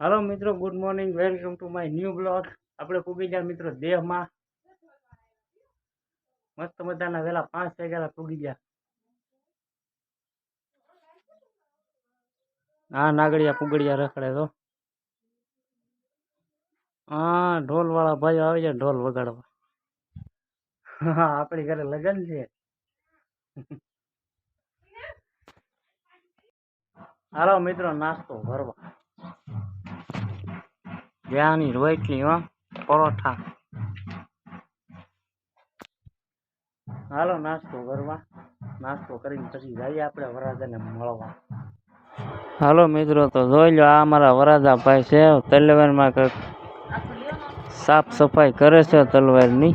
હાલો મિત્રો good morning welcome to my new blog આપણે પૂગી ગયા મિત્રો દેહમાં. મસ્ત મજાના વેલા પાંચ વાગ્યા પૂગી ગયા. હા, નાગડિયા પુગડિયા રખડે તો. હા ઢોલ વાળા ભાઈ આવી જાય ઢોલ વગાડવા. હા, આપણી ઘરે લગ્ન છે. હાલો મિત્રો, નાસ્તો ભરવા. જ્યાંની રોટલી, હો, પરોઠા. હાલો, નાસ્તો કરવા. નાસ્તો કરીને પછી જઈએ આપણે વરાજાને મળવા. હાલો, મિત્રો, તો જોઈ લો, આ અમારા વરાજા ભાઈ છે. તલવારમાં સાફ સફાઈ કરે છે તલવારની.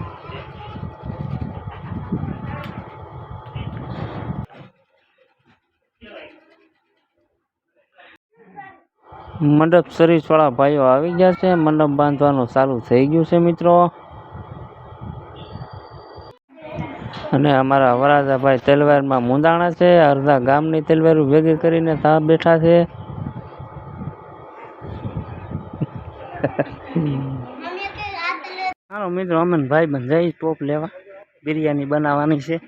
મંડપ સર્વિસ ભાઈઓ આવી ગયા છે. મંડપ બાંધવાનું ચાલુ થઈ ગયું છે મિત્રો. અને અમારા વરાજાભાઈ તલવારમાં મુંદાણા છે. અડધા ગામની તલવારો ભેગી કરીને ત્યાં બેઠા છે. હાલો મિત્રો અમે ને ભાઈ બંધ જઈ ટોપ લેવા. બિરયાની બનાવવાની છે.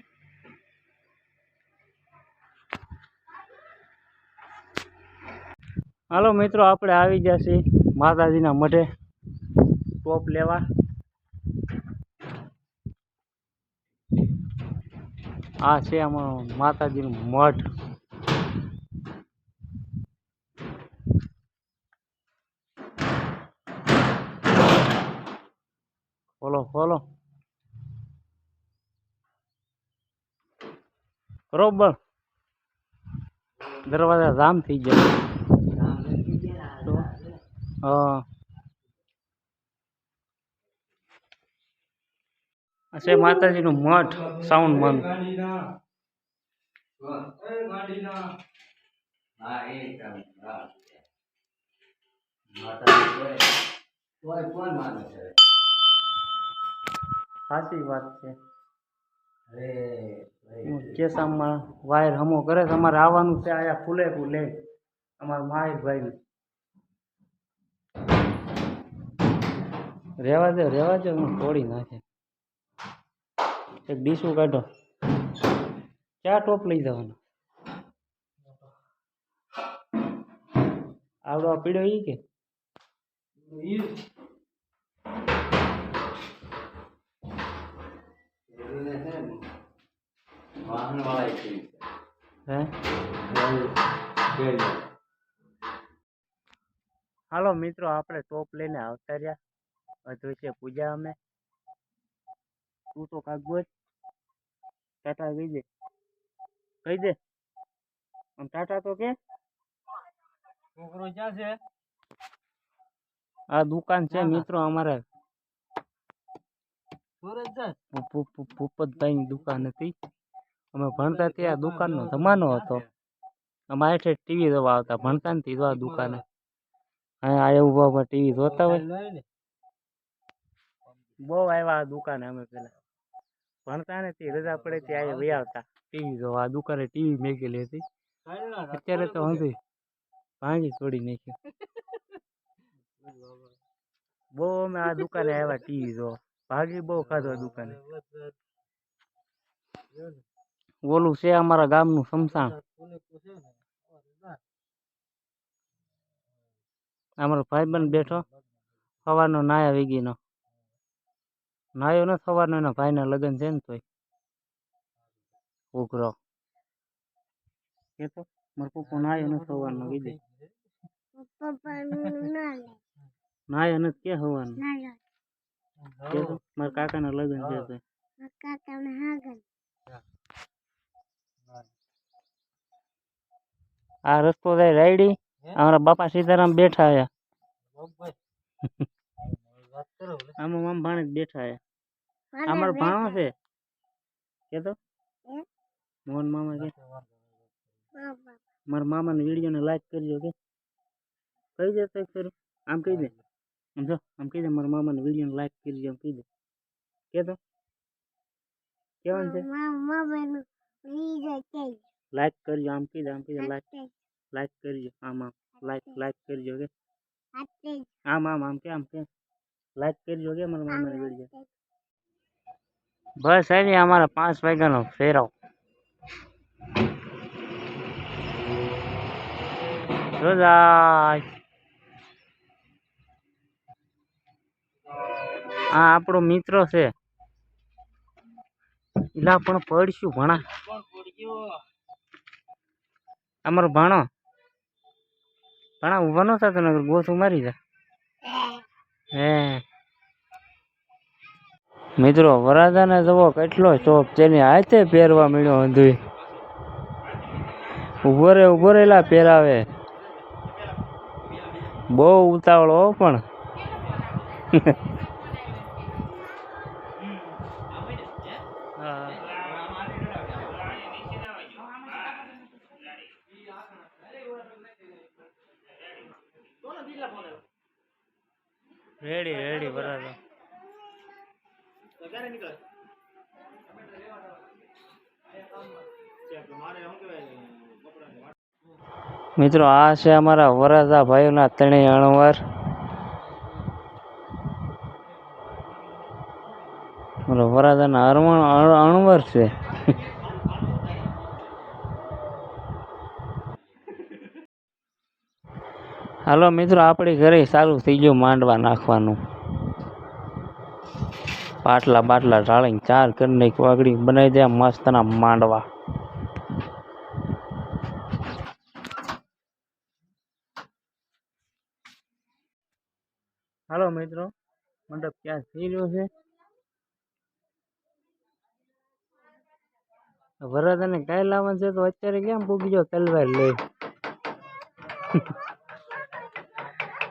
હાલો મિત્રો, આપણે આવી ગયા છીએ માતાજીના મઢે. ટોપ લેવા. આ છે આમાં માતાજીનું મઠ ખોલો ખોલો. બરોબર. દરવાજા જામ થઈ તો હા. છે માતાજીનું મઠ, સાઉન્ડ મન. સાચી વાત છે. કેસામાં વાયર હમો કરે અમારે આવવાનું છે આયા ફૂલે ફૂલે અમારા માહિતભાઈ રેવા દે રેવા દે હું તોડી નાખે. એક ડીશું કાઢો. ક્યાં ટોપ લઈ જવાનો. આવડો આ પીડ્યો ઈ કે? હે? હાલો મિત્રો, આપણે ટોપ લઈને આવતા રહ્યા. હજુ છે પૂજા અમે. તું તો કાક બોલ ટાટા કહી દે કહી દે આમ ટાટા તો કે? છોકરો ક્યાં છે? આ દુકાન છે મિત્રો અમારે. ભૂપતભાઈ ની દુકાન હતી. અમે ભણતા ત્યાં દુકાનનો જમાનો હતો. અમારે હેઠે ટીવી જોવા આવતા ભણતા ને તો આ દુકાને. હા આ ઊભા ટીવી જોતા હોય. બહુ આવ્યા દુકાને અમે પેલા. ભણતા ને તે રજા પડે ત્યાં વહી આવતા. ટીવી જોવા દુકાને ટીવી મેકેલી હતી. અત્યારે તો હતી ભાંગી તોડી નાખ્યું બહુ અમે આ દુકાને આવ્યા ટીવી જોવા. ભાગી બહુ ખાધો દુકાને. ઓલું છે અમારા ગામનું સમસાણ અમારો ભાઈબંધ બેઠો. ખવાનો નાયા વીગીનો. નાયો ને સવારનો એના ભાઈના લગ્ન છે ને તોય. ઉઘરો. કે તો મારો પપ્પો નાયો ને સવારનો કીધે નાયો ને કે સવારનો કે તો મારા કાકાના લગ્ન છે તોય આ રસ્તો જાય રાયડી. અમારા બાપા સીતારામ બેઠા આયા આમાં મામ ભાણે જ બેઠા આયા અમારો ભાણો છે? કે તો મોહન મામા કે? મારા મામાની વિડીયોને લાઈક કરજો કે. કહી દે તો ખરું? આમ કહી દે? આમ જો આમ કહી દે મારા મામાની વિડીયોને લાઈક કરજો આમ કહી દે. કે તો કેવાનું છે? લાઈક કરજો આમ કહી દે આમ કહી દે લાઈક લાઈક કરજો આમ આમ. લાઈક લાઈક કરજો કે. આમ આમ આમ કેમ કેમ લાઈક કરજો કે મારા મામાની વીડિયો બસ આવી અમારા પાંચ વાગ્યાનો ફેરવ. રોજાય આ આપણો મિત્ર છે. એલા પણ પડશું ભણા. અમારો ભાણો. ભાણા ઊભા નો થતો નગર ગોથું મારી જા હે. મિત્રો, વરાદાને જવો કેટલો શોખ તેની હાથે પહેરવા મળ્યો હંધુય. ઊભો રે ઊભો રેલા પહેરાવે. બહુ ઉતાવળો પણ રેડી રેડી બરાબર ક્યારે નીકળે મારે શું કહેવાય મિત્રો, આ છે અમારા વરાદા ભાઈઓના ત્રણેય અણવર. વરાદાના અરવણ અણવર છે. હાલો મિત્રો, આપણે ઘરે સારું થઈ ગયું માંડવા નાખવાનું. પાટલા બાટલા ઢાળીને ચાર કરી નાખ્યું વાગડી બનાવી દે મસ્તના માંડવા હાલો મિત્રો મંડપ ક્યાં થઈ રહ્યો છે વરરાજાને કાંઈ લાવવાનું છે તો અત્યારે કેમ પૂગી જાવ તલવાર લઈ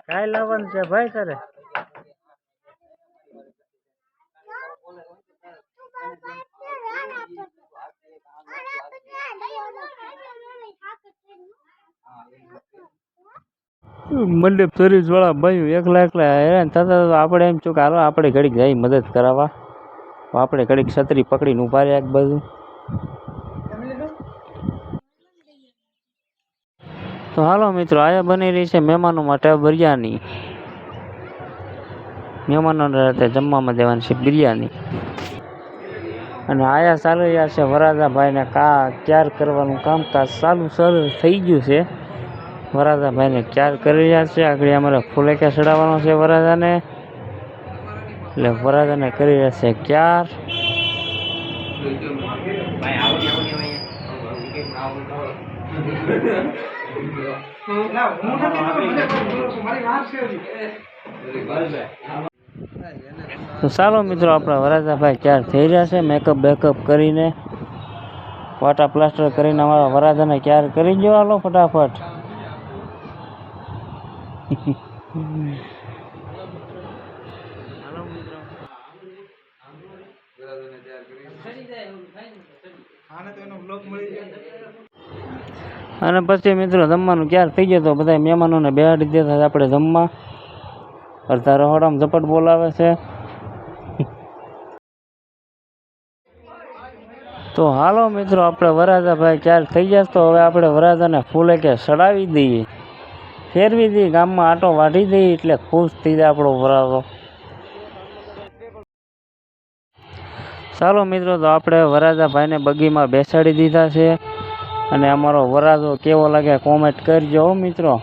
કાંઈ લાવવાનું છે ભાઈ તારે મંડપ સર્વિસ વાળા ભાઈઓ એકલા એકલા હેરાન થતા તો આપણે એમ છું કે હાલો, આપણે ઘડીક જાય મદદ કરાવવા. આપણે ઘડીક છત્રી પકડીને ઊભા રહ્યા એક બાજુ. તો હાલો મિત્રો, આયા બની રહી છે મહેમાનો માટે બિરયાની. મહેમાનોને રાતે જમવામાં દેવાની છે બિરયાની. અને આયા ચાલુ રહ્યા છે વરાજાભાઈને કા ક્યાર કરવાનું કામકાજ ચાલુ સરળ થઈ ગયું છે. વરાજાભાઈને ક્યાર કરી રહ્યા છે. આગળ અમારે ફૂલેકે ચડાવવાનો છે વરાજાને એટલે વરાજાને કરી રહ્યા છે ક્યાર તો ચાલો મિત્રો, આપણા વરાજાભાઈ ક્યાર થઈ રહ્યા છે. મેકઅપ બેકઅપ કરીને, વાટા પ્લાસ્ટર કરીને અમારા વરાજાને ક્યાર કરી દો હાલો, ફટાફટ. અને પછી મિત્રો જમવાનું ક્યારે થઈ ગયો તો બધા મહેમાનોને બેહાડી દેતા આપણે જમવા. અડધા રહોડામાં ઝપટ બોલાવે છે. તો હાલો મિત્રો, આપણે વરાજાભાઈ ક્યારે થઈ ગયા તો હવે આપણે વરાજાને ફૂલે કે ચડાવી દઈએ. ફેરવી દઈએ ગામમાં આટો વાઢી દઈએ એટલે ખુશ થઈ જાય આપણો વરાળો ચાલો મિત્રો, તો આપણે વરાજાભાઈને બગીમાં બેસાડી દીધા છે. અને અમારો વરાજો કેવો લાગે કોમેન્ટ કરજો મિત્રો.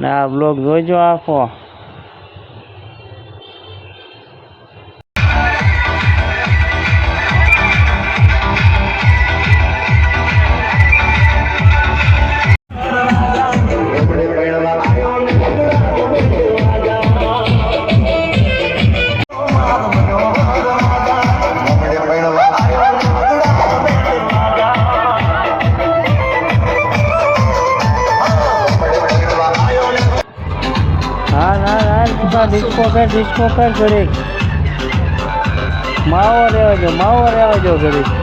ને આ બ્લોગ જોઈજો આખો. તું ડિસ્કો કર ડિસ્કો કર ઘડીક. માવો રહેવા જો માવો રહેવા જો ઘડીક.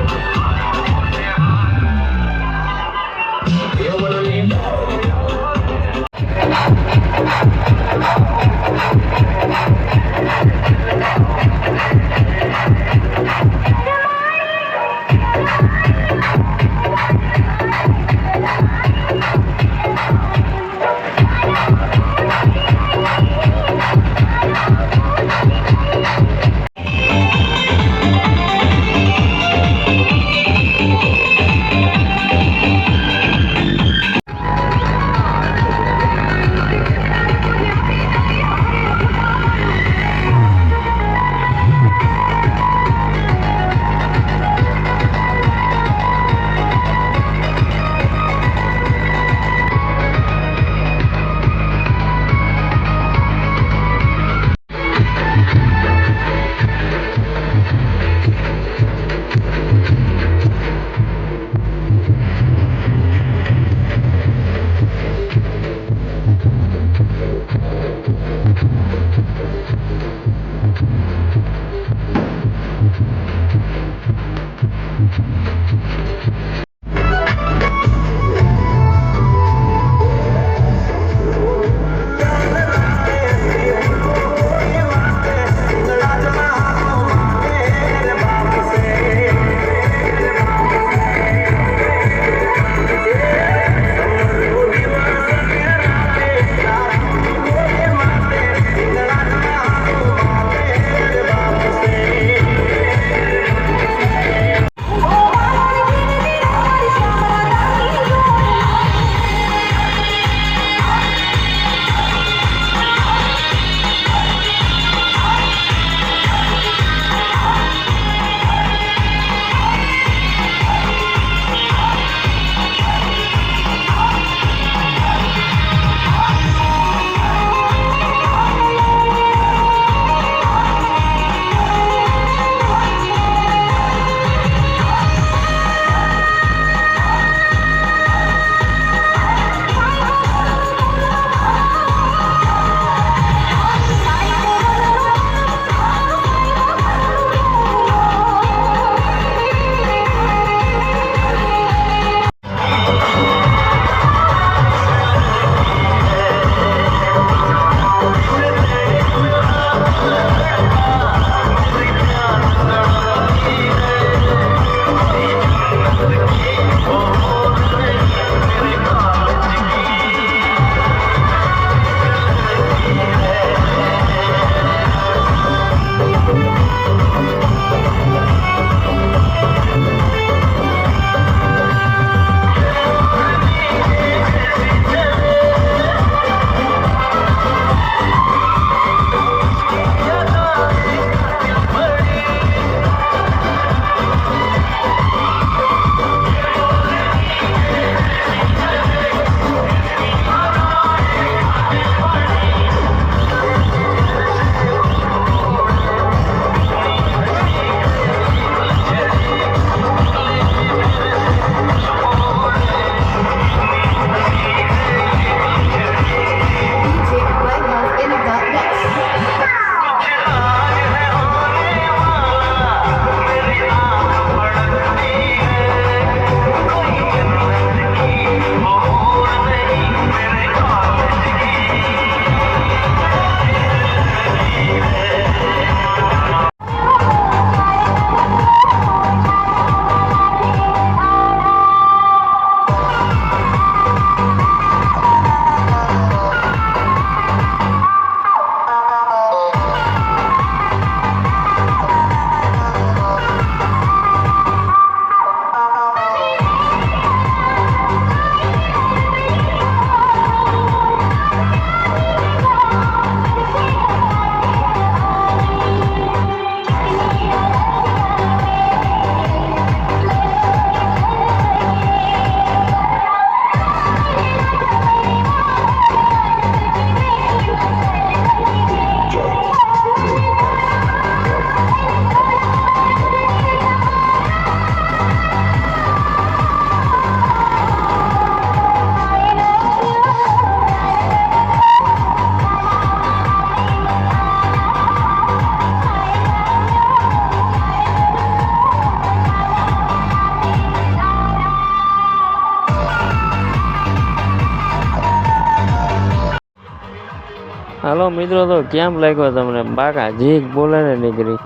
હાલો મિત્રો, તો કેમ લાગ્યો તમને? બાકા જીક બોલે ને નીકળી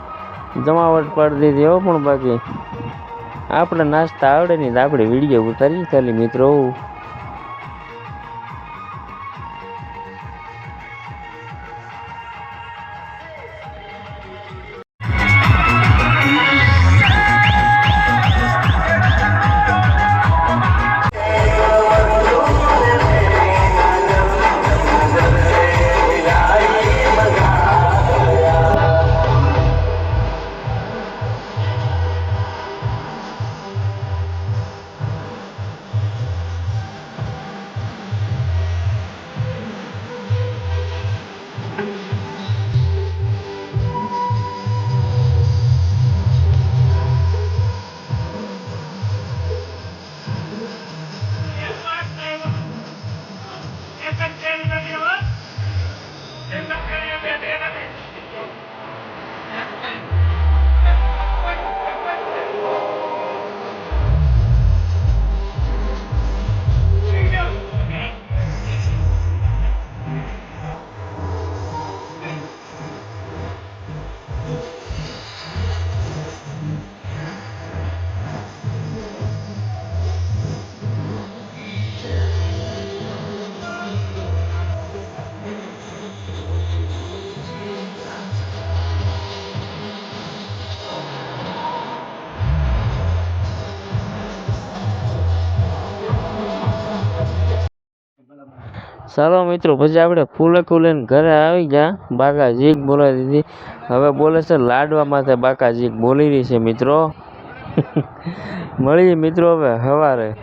જમાવટ પાડી દીધી હો પણ બાકી. આપણે નાસ્તા આવડે નહીં, તો આપણે વીડિયો ઉતારી ખાલી મિત્રો. defender. ચાલો મિત્રો, પછી આપણે ફૂલે ફૂલે ઘરે આવી ગયા. બાકાજીક બોલાવી દીધી. હવે બોલે છે, લાડવા માથે બાકાજીક બોલી રહી છે મિત્રો. મળીએ મિત્રો હવે સવારે.